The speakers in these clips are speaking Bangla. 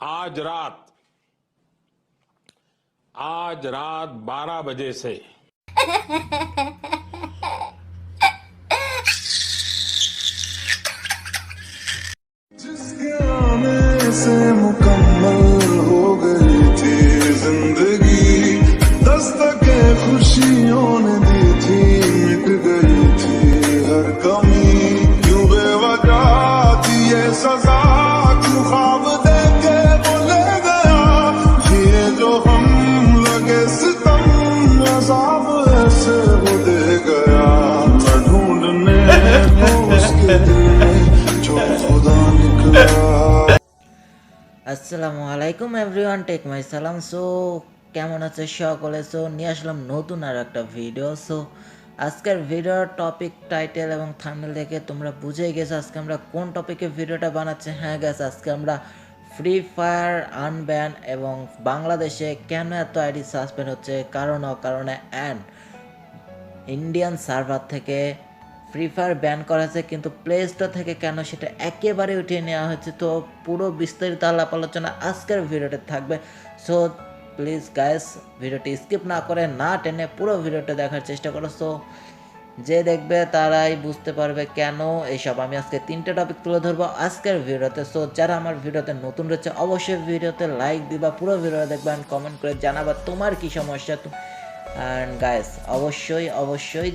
आज रात आज रात 12 बजे से। जिसके आने से मुकम्मल আসসালামু আলাইকুম এভরিওয়ান টেক মাই সালাম সো কেমন আছে সকলে? সো নিয়ে আসলাম নতুন আর একটা ভিডিও সো আজকের ভিডিওর টপিক টাইটেল এবং থাম্বনেল দেখে তোমরা বুঝে গেছো আজকে আমরা কোন টপিকে ভিডিওটা বানাচ্ছি। হ্যাঁ গেছে আজকে আমরা ফ্রি ফায়ার আনব্যান এবং বাংলাদেশে কেন এত আইডি সাসপেন্ড হচ্ছে? কারণ, অকারণে অ্যান্ড ইন্ডিয়ান সার্ভার থেকে ফ্রি ফায়ার ব্যান করা হয়েছে কিন্তু প্লে স্টোর থেকে কেন সেটা একেবারে উঠিয়ে নেওয়া হয়েছে তো পুরো বিস্তারিত আলাপ আলোচনা আজকের ভিডিওতে থাকবে। সো প্লিজ গাইস ভিডিওটি স্কিপ না করে না টেনে পুরো ভিডিওটা দেখার চেষ্টা করো। সো যে দেখবে তারাই বুঝতে পারবে কেন এইসব। আমি আজকে তিনটে টপিক তুলে ধরবো আজকের ভিডিওতে। সো যারা আমার ভিডিওতে নতুন রয়েছে, অবশ্যই ভিডিওতে লাইক দিবা, পুরো ভিডিও দেখবেন কমেন্ট করে জানাবা তোমার কি সমস্যা। অ্যান্ড গাইস অবশ্যই অবশ্যই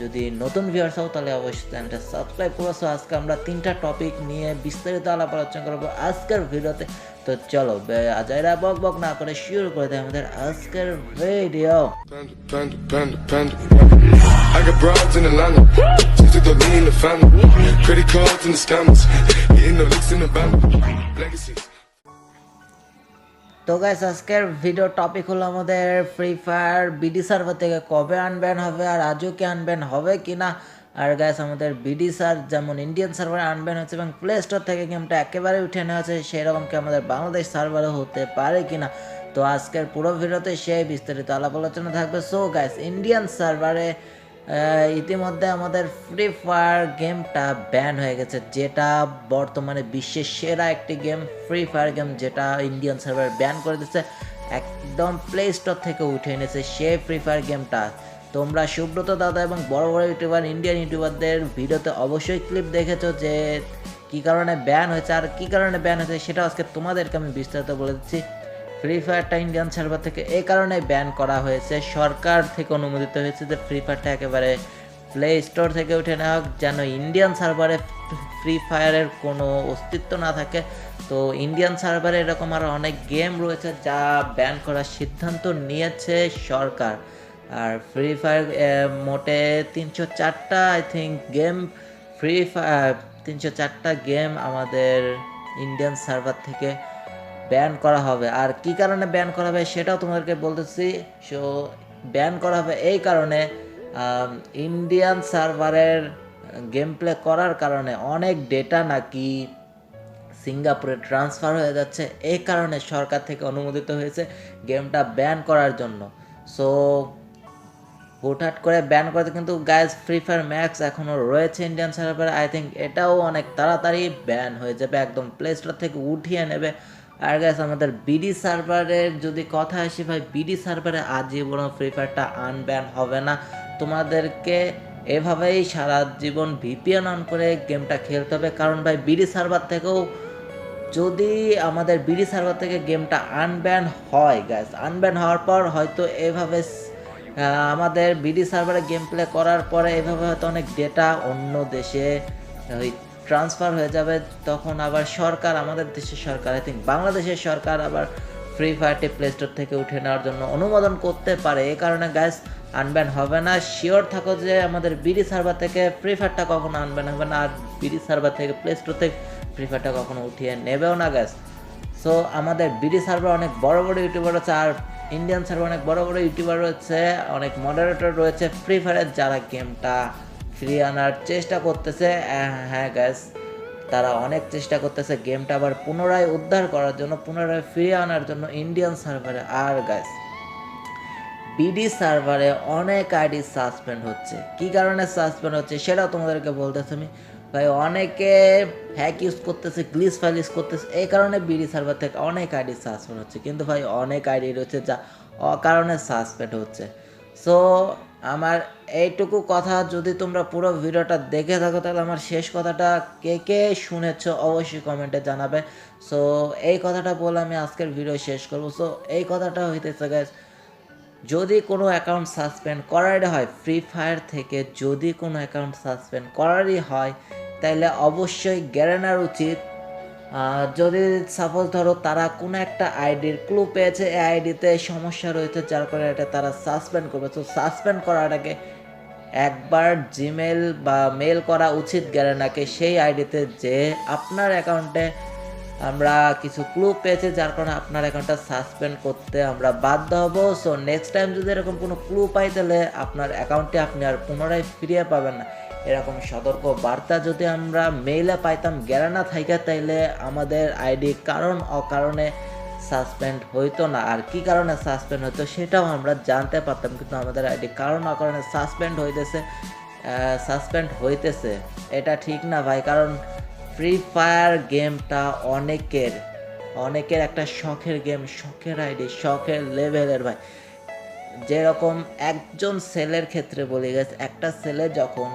যদি নতুন ভিউয়ার্স হও, তাহলে অবশ্যই চ্যানেলটা সাবস্ক্রাইব করেছ আজকে আমরা তিনটা টপিক নিয়ে বিস্তারিত আলাপ আলোচনা করব আজকের ভিডিওতে তো চলো আজাইরা বক বক না করে শিওর করে দেয় আমাদের আজকের ভিডিও Legacy. তো গাইস আজকের ভিডিও টপিক হলো আমাদের ফ্রি ফায়ার বিডি সার্ভার থেকে কবে আনব্যান হবে আর আজও কি আনব্যান হবে কি না? আর গাইস আমাদের বিডি সার যেমন ইন্ডিয়ান সার্ভারে আনব্যান হচ্ছে এবং প্লে স্টোর থেকে গেমটা একেবারে উঠে নেওয়া হচ্ছে, সেরকম কি আমাদের বাংলাদেশ সার্ভারে হতে পারে কি না? তো আজকের পুরো ভিডিওতে সেই বিস্তারিত আলাপ আলোচনা থাকবে। সো গাইস ইন্ডিয়ান সার্ভারে ইতিমধ্যে আমাদের ফ্রি ফায়ার গেমটা ব্যান হয়ে গেছে, যেটা বর্তমানে বিশ্বের সেরা একটি গেম ফ্রি ফায়ার গেম যেটা ইন্ডিয়ান সার্ভার ব্যান করে দিচ্ছে একদম প্লে স্টোর থেকে উঠে এনেছে সে ফ্রি ফায়ার গেমটা তোমরা সুব্রত দাদা এবং বড় বড় ইউটিউবার ইন্ডিয়ান ইউটিউবারদের ভিডিওতে অবশ্যই ক্লিপ দেখেছ যে কি কারণে ব্যান হয়েছে আর কি কারণে ব্যান হয়েছে সেটা আজকে তোমাদেরকে আমি বিস্তারিত বলে দিচ্ছি। ফ্রি ফায়ারটা ইন্ডিয়ান সার্ভার থেকে এই কারণে ব্যান করা হয়েছে। সরকার থেকে অনুমোদিত হয়েছে যে ফ্রি ফায়ারটা একেবারে প্লে স্টোর থেকে উঠে নেওয়া হোক, যেন ইন্ডিয়ান সার্ভারে ফ্রি ফায়ারের কোনো অস্তিত্ব না থাকে। তো ইন্ডিয়ান সার্ভারে এরকম আরও অনেক গেম রয়েছে যা ব্যান করার সিদ্ধান্ত নিয়েছে সরকার। আর ফ্রি ফায়ার মোটে তিনশো চারটা I think game free fire তিনশো চারটা গেম আমাদের ইন্ডিয়ান সার্ভার থেকে ব্যান করা হবে। আর কি কারণে ব্যান করা হবে সেটাও তোমাদেরকে বলতেছি। সো ব্যান করা হবে এই কারণে ইন্ডিয়ান সার্ভারের গেম প্লে করার কারণে অনেক ডেটা নাকি সিঙ্গাপুরে ট্রান্সফার হয়ে যাচ্ছে। এই কারণে সরকার থেকে অনুমোদিত হয়েছে গেমটা ব্যান করার জন্য। সো হুটহাট করে ব্যান করতে কিন্তু গাইজ ফ্রি ফায়ার ম্যাক্স এখনও রয়েছে ইন্ডিয়ান সার্ভারে আই থিঙ্ক এটাও অনেক তাড়াতাড়ি ব্যান হয়ে যাবে, একদম প্লে স্টোর থেকে উঠিয়ে নেবে। আর গাইজ আমাদের বিডি সার্ভারের যদি কথা আসি ভাই বিডি সার্ভারে আজীবন ফ্রি ফায়ারটা আনব্যান হবে না। তোমাদেরকে এভাবেই সারা জীবন ভিপিএন অন করে গেমটা খেলতে হবে। কারণ ভাই বিডি সার্ভার থেকেও যদি আমাদের বিডি সার্ভার থেকে গেমটা আনব্যান হয় গ্যাস আনব্যান হওয়ার পর হয়তো এভাবে আমাদের বিডি সার্ভারে গেম প্লে করার পরে এভাবে হয়তো অনেক ডেটা অন্য দেশে ট্রান্সফার হয়ে যাবে, তখন আবার সরকার আমাদের দেশের সরকার আই থিঙ্ক বাংলাদেশের সরকার আবার ফ্রি ফায়ারটি প্লে স্টোর থেকে উঠে নেওয়ার জন্য অনুমোদন করতে পারে। এই কারণে গ্যাস আনব্যান হবে না। শিওর থাকো যে আমাদের বিডি সার্ভার থেকে ফ্রি ফায়ারটা কখনো আনব্যান হবে না। আর বিডি সার্ভার থেকে প্লে স্টোর থেকে ফ্রি ফায়ারটা কখনো উঠিয়ে নেবেও না গ্যাস সো আমাদের বিডি সার্ভার অনেক বড় বড় ইউটিউবার আছে আর ইন্ডিয়ান সার্ভার অনেক বড় বড় ইউটিউবার রয়েছে। অনেক মডারেটর রয়েছে ফ্রি ফায়ারের যারা গেমটা ফ্রি আনার চেষ্টা করতেছে। হ্যাঁ গ্যাস তারা অনেক চেষ্টা করতেছে গেমটা আবার পুনরায় উদ্ধার করার জন্য, পুনরায় ফিরিয়ে আনার জন্য ইন্ডিয়ান সার্ভারে আর গ্যাস বিডি সার্ভারে অনেক আইডি সাসপেন্ড হচ্ছে। কি কারণে সাসপেন্ড হচ্ছে সেটাও তোমাদেরকে বলতেছি আমি। ভাই, অনেকে হ্যাক ইউজ করতেছে গ্লিস ফাইল ইউজ করতেছে, এই কারণে বিডি সার্ভার থেকে অনেক আইডি সাসপেন্ড হচ্ছে। কিন্তু ভাই, অনেক আইডি রয়েছে যা অকারণে সাসপেন্ড হচ্ছে। সো আমার এইটুকু কথা, যদি তোমরা পুরো ভিডিওটা দেখে থাকো, তাহলে আমার শেষ কথাটা কে কে শুনেছ অবশ্যই কমেন্টে জানাবে। সো এই কথাটা বলে আমি আজকের ভিডিও শেষ করব। সো এই কথাটা হইতেছে গ্যাস যদি কোনো অ্যাকাউন্ট সাসপেন্ড করারই হয় ফ্রি ফায়ার থেকে যদি কোনো অ্যাকাউন্ট সাসপেন্ড করারই হয় তাহলে অবশ্যই গ্যারেনার উচিত। যদি সাপোজ ধরো তারা কোনো একটা আইডির ক্লু পেয়েছে, এই আইডিতে সমস্যা রয়েছে, যার কারণে এটা তারা সাসপেন্ড করবে। তো সাসপেন্ড করাটাকে একবার জিমেল বা মেল করা উচিত গেলে নাকি সেই আইডিতে যে আপনার অ্যাকাউন্টে আমরা কিছু ক্লু পেয়েছি, যার কারণে আপনার অ্যাকাউন্টটা সাসপেন্ড করতে আমরা বাধ্য হব। সো নেক্সট টাইম যদি এরকম কোনো ক্লু পাই, তাহলে আপনার অ্যাকাউন্টে আপনি আর পুনরায় ফিরিয়ে পাবেন না। এরকম সতর্ক বার্তা যদি আমরা মেইলে পাইতাম গ্যারানা থাইকা, তাইলে আমাদের আইডি কারণ অকারণে সাসপেন্ড হইতো না। আর কি কারণে সাসপেন্ড হতো সেটাও আমরা জানতে পারতাম, কিন্তু আমাদের আইডি কারণ অকারণে সাসপেন্ড হইতেছে সাসপেন্ড হইতেছে। এটা ঠিক না ভাই, কারণ ফ্রি ফায়ার গেমটা অনেকের অনেকের একটা শখের গেম শখের আইডি শখের লেভেলের ভাই। যেরকম একজন সেলের ক্ষেত্রে বলি গেছে একটা সেলে যখন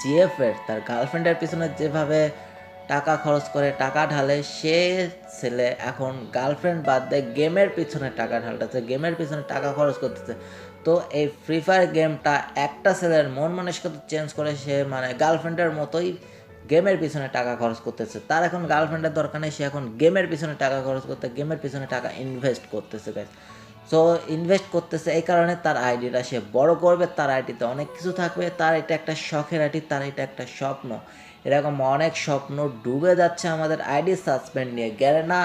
জিএফের তার গার্লফ্রেন্ডের পিছনে যেভাবে টাকা খরচ করে টাকা ঢালে, সে ছেলে এখন গার্লফ্রেন্ড বাদ দিয়ে গেমের পিছনে টাকা ঢালতেছে গেমের পিছনে টাকা খরচ করতেছে। তো এই ফ্রি ফায়ার গেমটা একটা ছেলের মন মানসিকতা চেঞ্জ করে, সে মানে গার্লফ্রেন্ডের মতোই গেমের পিছনে টাকা খরচ করতেছে। তার এখন গার্লফ্রেন্ডের দরকার নেই, সে এখন গেমের পিছনে টাকা খরচ করতে গেমের পিছনে টাকা ইনভেস্ট করতেছে সো ইনভেস্ট করতেছে এই কারণে তার আইডিটা সে বড় করবে, তার আইডিতে অনেক কিছু থাকবে, তার এটা একটা শখের আইডি তার এটা একটা স্বপ্ন। এরকম অনেক স্বপ্ন ডুবে যাচ্ছে আমাদের আইডি সাসপেন্ড নিয়ে। গেলে না,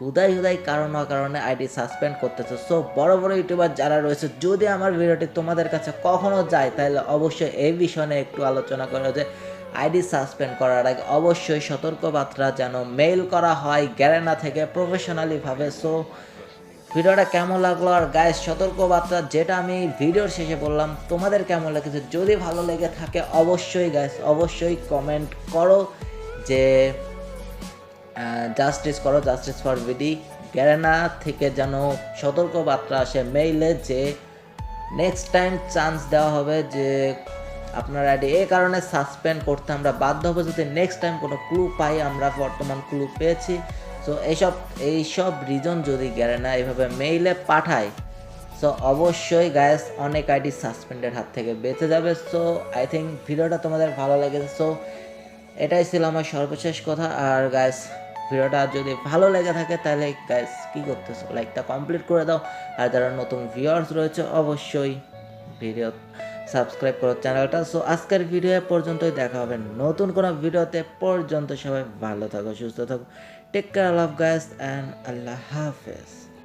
হুদাই হুদাই কারণ কারণে আইডি সাসপেন্ড করতেছে। সো বড় বড় ইউটিউবার যারা রয়েছে, যদি আমার ভিডিওটি তোমাদের কাছে কখনো যায়, তাহলে অবশ্যই এই বিষয় একটু আলোচনা করো যে আইডি সাসপেন্ড করার আগে অবশ্যই সতর্কবার্তা যেন মেইল করা হয় গ্যারেনা থেকে প্রফেশনালিভাবে সো ভিডিওটা কেমন লাগল আর গায়ে সতর্কবার্তা যেটা আমি ভিডিওর শেষে বললাম, তোমাদের কেমন লেগেছে? যদি ভালো লেগে থাকে, অবশ্যই গাইস অবশ্যই কমেন্ট করো যে জাস্টিস করো জাস্টিস ফর বিডি গ্যারেনা থেকে যেন সতর্কবার্তা আসে মেইলে যে নেক্সট টাইম চান্স দেওয়া হবে যে, আপনার আইডি এই কারণে সাসপেন্ড করতে আমরা বাধ্য হব। যদি নেক্সট টাইম কোনো ক্লু পাই, আমরা বর্তমান ক্লু পেয়েছি। সো এইসব এইসব রিজন যদি গ্যারেনা এইভাবে মেইলে পাঠায় সো অবশ্যই গ্যাস অনেক আইডি সাসপেন্ডের হাত থেকে বেঁচে যাবে। সো আই থিঙ্ক ভিডিওটা তোমাদের ভালো লেগেছে। সো এটাই ছিল আমার সর্বশেষ কথা। আর গায়েস ভিডিওটা যদি ভালো লেগে থাকে, তাহলে গাইস কি করতেছো? লাইকটা কমপ্লিট করে দাও। আর যারা নতুন ভিউয়ার্স রয়েছে, অবশ্যই ভিডিও সাবস্ক্রাইব করো চ্যানেলটা। সো আজকের ভিডিও পর্যন্তই। দেখা হবে নতুন কোনো ভিডিওতে পর্যন্ত সবাই ভালো থাকো, সুস্থ থাকো। Take care love guys and আল্লাহ হাফেজ